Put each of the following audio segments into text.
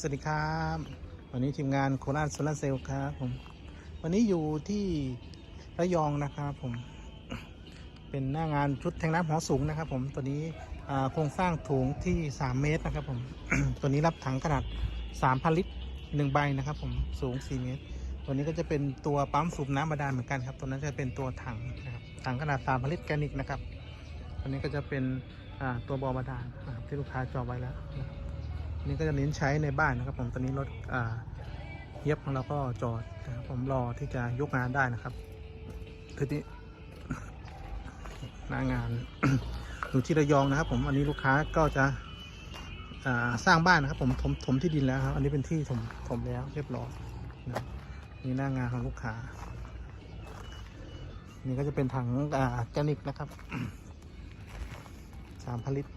สวัสดีครับ วันนี้ทีมงานโคราชโซลาเซลล์ครับผม วันนี้อยู่ที่ระยองนะครับผม เป็นหน้างานชุดแทงน้ำหอสูงนะครับผม ตัวนี้โครงสร้างถุงที่ 3 เมตรนะครับผม ตัวนี้รับถังขนาด 3,000 ลิตรหนึ่งใบนะครับผม สูง 4 เมตร ตัวนี้ก็จะเป็นตัวปั๊มสูบน้ำบาดาลเหมือนกันครับ ตัวนั้นจะเป็นตัวถังนะครับ ถังขนาด 3,000 ลิตรแกนิกนะครับ ตัวนี้ก็จะเป็นตัวบอบาดาลนะครับที่ลูกค้าจองไว้แล้วนะครับ นี่ก็จะเน้นใช้ในบ้านนะครับ ผมตอนนี้รถเย็บของเราก็จอดนะครับผมรอที่จะยกงานได้นะครับทีนี้หน้างานอยู่ที่ระยองนะครับ ผมอันนี้ลูกค้าก็จะสร้างบ้านนะครับผมถมถมที่ดินแล้วครับ อันนี้เป็นที่ถมถมแล้วเรียบร้อยนะนี่หน้างานของลูกค้า นี่ก็จะเป็นถังแกนิกนะครับสามพลิตร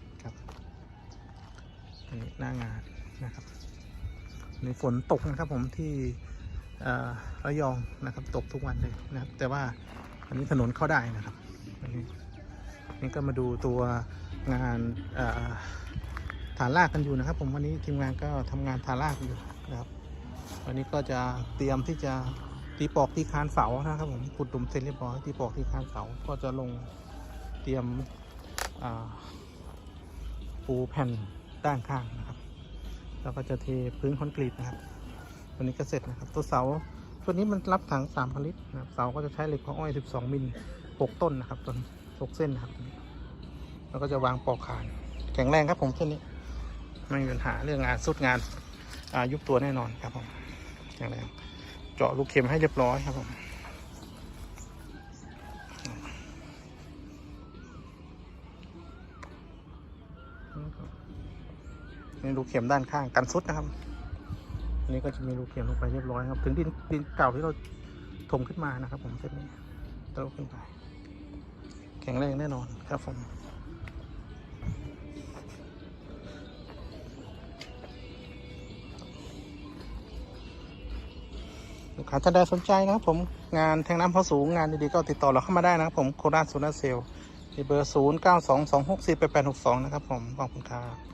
นนี้หน้างานนะครับในฝนตกนะครับผมที่ระยองนะครับตกทุกวันเลยนะครับ แต่ว่าอันนี้ถนนเข้าได้นะครับอันนี้นี่ก็มาดูตัวงานฐานรากกันอยู่นะครับ ผมวันนี้ทีมงานก็ทำงานฐานรากอยู่นะครับ วันนี้ก็จะเตรียมที่จะตีปอกตีคานเสานะครับ ผมขุดหลุมเสร็จเรียบร้อยตีปอกตีคานเสาก็จะลงเตรียมปูแผ่น ด้านข้างนะครับแล้วก็จะเทพื้นคอนกรีตนะครับวันนี้ก็เสร็จนะครับ ตัวเสาตัวนี้มันรับถัง3พันลิตรนะครับ เสาก็จะใช้เหล็กของอ้อย12มิล6ต้นนะครับต้น6เส้นนะครับ แล้วก็จะวางปอกคาน แข็งแรงครับผมเส้นนี้ ไม่มีปัญหาเรื่องงานสุดงานอายุบตัวแน่นอนครับผม แข็งแรง เจาะลูกเข็มให้เรียบร้อยครับผม นี่รูเข็มด้านข้างกันซุดนะครับ อันนี้ก็จะมีรูเข็มลงไปเรียบร้อยครับ ถึงดินดินเก่าที่เราถมขึ้นมานะครับ ผมเส้นนี้ตลุขึ้นไป แข็งแรงแน่นอนครับผมลูกค้าท่านใดสนใจนะครับผมงานแทงน้ำพอสูงงานดีๆก็ติดต่อเราเข้ามาได้นะครับผมโคราชโซลาเซลล์ ที่เบอร์ 0 9 2 2 6 4 8 8 6 2 นะครับผมขอบคุณครับ